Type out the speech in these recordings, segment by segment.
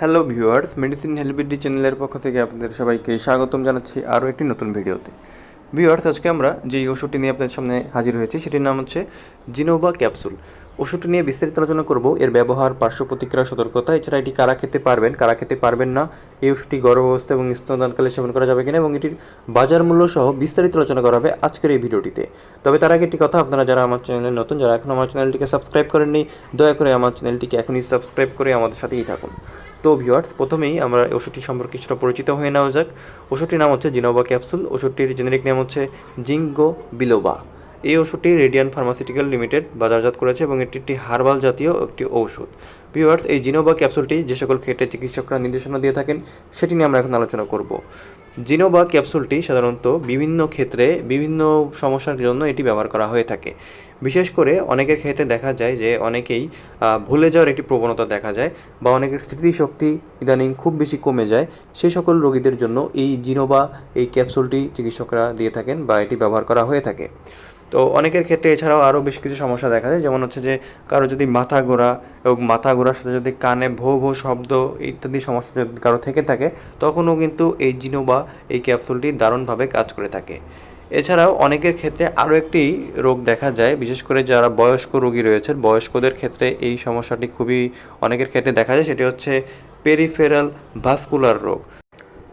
Hello viewers medicine হেলবিডি চ্যানেলের পক্ষ থেকে আপনাদের সবাইকে স্বাগতম জানাচ্ছি আরও একটি নতুন ভিডিওতে। ভিউয়ার্স আজকে আমরা যে ওষুধটি নিয়ে আপনাদের সামনে হাজির হয়েছি, সেটির নাম হচ্ছে জিনোভা ক্যাপসুল ওষুধটি নিয়ে বিস্তারিত আলোচনা করব, এর ব্যবহার, পার্শ্ব প্রতিক্রিয়া, সতর্কতা, এছাড়া এটি কারা খেতে পারবেন, কারা খেতে পারবেন না, এই ওষুধটি গর্ভাবস্থা এবং স্তনদানকালে সেবন করা যাবে কিনা এবং এটির বাজার মূল্য সহ বিস্তারিত আলোচনা করা হবে আজকের এই ভিডিওটিতে। তবে তার আগে একটি কথা, আপনারা যারা আমার চ্যানেলে নতুন, যারা এখন আমার চ্যানেলটিকে সাবস্ক্রাইব করেননি, দয়া করে আমার চ্যানেলটিকে এখনই সাবস্ক্রাইব করে আমাদের সাথেই থাকুন। তো ভিউয়ার্স প্রথমেই আমরা ওষুধটি সম্পর্কে কিছুটা পরিচিত হয়ে নেওয়া যাক। ওষুধটির নাম হচ্ছে জিনোভা ক্যাপসুল। ওষুধটির জেনেরিক নাম হচ্ছে জিঙ্গো বিলোবা। এই ওষুধটি রেডিয়ান ফার্মাসিউটিক্যাল লিমিটেড বাজারজাত করেছে এবং এটি একটি হার্বাল জাতীয় একটি ঔষধ। ভিউয়ার্স এই জিনোভা ক্যাপসুলটি যে সকল ক্ষেত্রে চিকিৎসকরা নির্দেশনা দিয়ে থাকেন, সেটি নিয়ে আমরা এখন আলোচনা করব। জিনোভা ক্যাপসুলটি সাধারণত বিভিন্ন ক্ষেত্রে বিভিন্ন সমস্যার জন্য এটি ব্যবহার করা হয়ে থাকে। বিশেষ করে অনেকের ক্ষেত্রে দেখা যায় যে অনেকেই ভুলে যাওয়ার একটি প্রবণতা দেখা যায় বা অনেকের স্মৃতিশক্তি ইদানিং খুব বেশি কমে যায়। সে সকল রোগীদের জন্য এই জিনোভা এই ক্যাপসুলটি চিকিৎসকরা দিয়ে থাকেন বা এটি ব্যবহার করা হয়ে থাকে। তো অনেকের ক্ষেত্রে এছাড়াও আরও বেশ কিছু সমস্যা দেখা যায় যেমন হচ্ছে যে, কারও যদি মাথা ঘোরা এবং মাথা ঘোরার সাথে যদি কানে ভো ভো শব্দ ইত্যাদি সমস্যা যদি কারও থেকে থাকে, তখনও কিন্তু এই জিনোবা এই ক্যাপসুলটি দারুণভাবে কাজ করে থাকে। এছাড়াও অনেকের ক্ষেত্রে আরও একটি রোগ দেখা যায়, বিশেষ করে যারা বয়স্ক রোগী রয়েছেন, বয়স্কদের ক্ষেত্রে এই সমস্যাটি খুবই অনেকের ক্ষেত্রে দেখা যায়, সেটি হচ্ছে পেরিফেরাল ভাস্কুলার রোগ।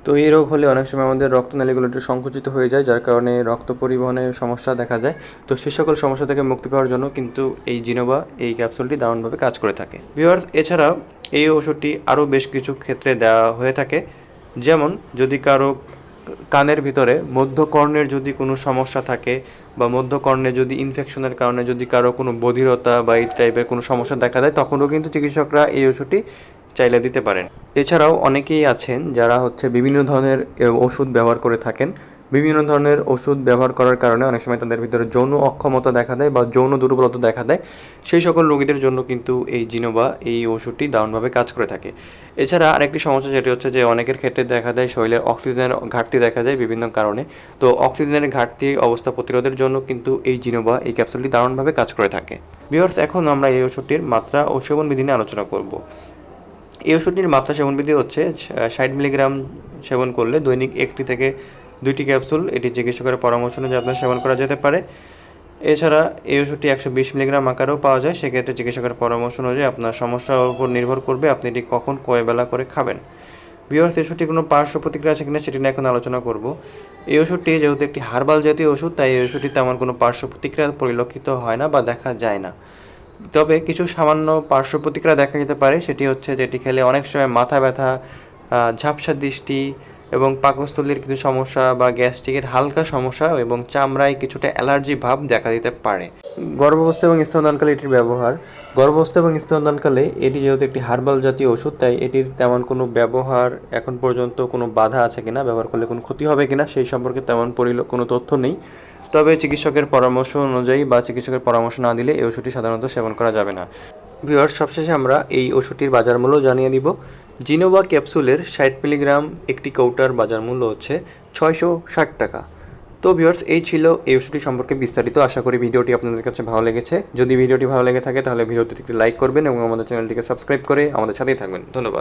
তো এই রোগ হলে অনেক সময় আমাদের রক্তনালীগুলো একটু সংকুচিত হয়ে যায়, যার কারণে রক্ত পরিবহনের সমস্যা দেখা যায় তো সে সকল সমস্যা থেকে মুক্তি পাওয়ার জন্য কিন্তু এই জিনোভা এই ক্যাপসুলটি দারুণভাবে কাজ করে থাকে। ভিউয়ার্স, এছাড়াও এই ওষুধটি আরও বেশ কিছু ক্ষেত্রে দেওয়া হয়ে থাকে। যেমন, যদি কারও কানের ভিতরে মধ্যকর্ণের যদি কোনো সমস্যা থাকে বা মধ্যকর্ণে যদি ইনফেকশনের কারণে যদি কারও কোনো বধিরতা বা এই টাইপের কোনো সমস্যা দেখা দেয়, তখনও কিন্তু চিকিৎসকরা এই ওষুধটি চাইলে দিতে পারেন। এছাড়াও অনেকেই আছেন যারা হচ্ছে বিভিন্ন ধরনের ওষুধ ব্যবহার করে থাকেন। বিভিন্ন ধরনের ওষুধ ব্যবহার করার কারণে অনেক সময় তাদের ভিতরে যৌন অক্ষমতা দেখা দেয় বা যৌন দুর্বলতা দেখা দেয়। সেই সকল রোগীদের জন্য কিন্তু এই জিনোভা এই ওষুধটি দারুণভাবে কাজ করে থাকে। এছাড়া আরেকটি সমস্যা যেটি হচ্ছে যে অনেকের ক্ষেত্রে দেখা যায় শরীরের অক্সিজেনের ঘাটতি দেখা যায় বিভিন্ন কারণে। তো অক্সিজেনের ঘাটতি, অবস্থা প্রতিরোধের জন্য কিন্তু এই জিনোভা এই ক্যাপসুলটি দারুণভাবে কাজ করে থাকে। ভিউয়ার্স, এখন আমরা এই ওষুধটির মাত্রা ও সেবন বিধি নিয়ে আলোচনা করব। এই ওষুধটির মাত্রা সেবনবিধি হচ্ছে ষাট মিলিগ্রাম সেবন করলে দৈনিক একটি থেকে দুইটি ক্যাপসুল, এটি চিকিৎসকের পরামর্শ অনুযায়ী আপনার সেবন করা যেতে পারে। এছাড়া এই ওষুধটি একশো বিশ মিলিগ্রাম আকারেও পাওয়া যায়, সেক্ষেত্রে চিকিৎসকের পরামর্শ অনুযায়ী আপনার সমস্যার উপর নির্ভর করবে আপনি এটি কখন কয় বেলা করে খাবেন। বিহার্স এই কোনো পার্শ্ব প্রতিক্রিয়া আছে কিনা সেটি নিয়ে এখন আলোচনা করব। এই ওষুধটি যেহেতু একটি হার্বাল জাতীয় ওষুধ তাই এই ওষুধটি তেমন কোনো পার্শ্ব প্রতিক্রিয়া পরিলক্ষিত হয় না বা দেখা যায় না। তবে কিছু সামান্য পার্শ্ব প্রতিক্রিয়া দেখা যেতে পারে, সেটি হচ্ছে যেটি খেলে অনেক সময় মাথা ব্যথা ঝাপসা দৃষ্টি এবং পাকস্থলীর কিছু সমস্যা বা গ্যাস্ট্রিকের হালকা সমস্যা এবং চামড়ায় কিছুটা অ্যালার্জি ভাব দেখা দিতে পারে। গর্ভাবস্থা এবং স্তনদানকালে এটির ব্যবহার। গর্ভাবস্থা এবং স্তনদানকালে এটি যেহেতু একটি হার্বাল জাতীয় ওষুধ, তাই এটির তেমন কোনো ব্যবহার এখন পর্যন্ত কোনো বাধা আছে কিনা, ব্যবহার করলে কোনো ক্ষতি হবে কিনা, সেই সম্পর্কে তেমন পরিল, কোনো তথ্য নেই। তবে চিকিৎসকের পরামর্শ অনুযায়ী বা চিকিৎসকের পরামর্শ না দিলে এই ওষুধটি সাধারণত সেবন করা যাবে না। ভিওয়ার সবশেষে আমরা এই ওষুধটির বাজার মূল্য জানিয়ে দিব। জিনোভা ক্যাপসুলের ষাট মিলিগ্রাম একটি কৌটার বাজার মূল্য হচ্ছে ছয়শো ষাট টাকা। তো ভিউয়ার্স, এই ছিল এই ওষুধটি সম্পর্কে বিস্তারিত। আশা করি ভিডিওটি আপনাদের কাছে ভালো লেগেছে। যদি ভিডিওটি ভালো লেগে থাকে, তাহলে ভিডিওটি একটি লাইক করবেন এবং আমাদের চ্যানেলটিকে সাবস্ক্রাইব করে আমাদের সাথেই থাকবেন। ধন্যবাদ।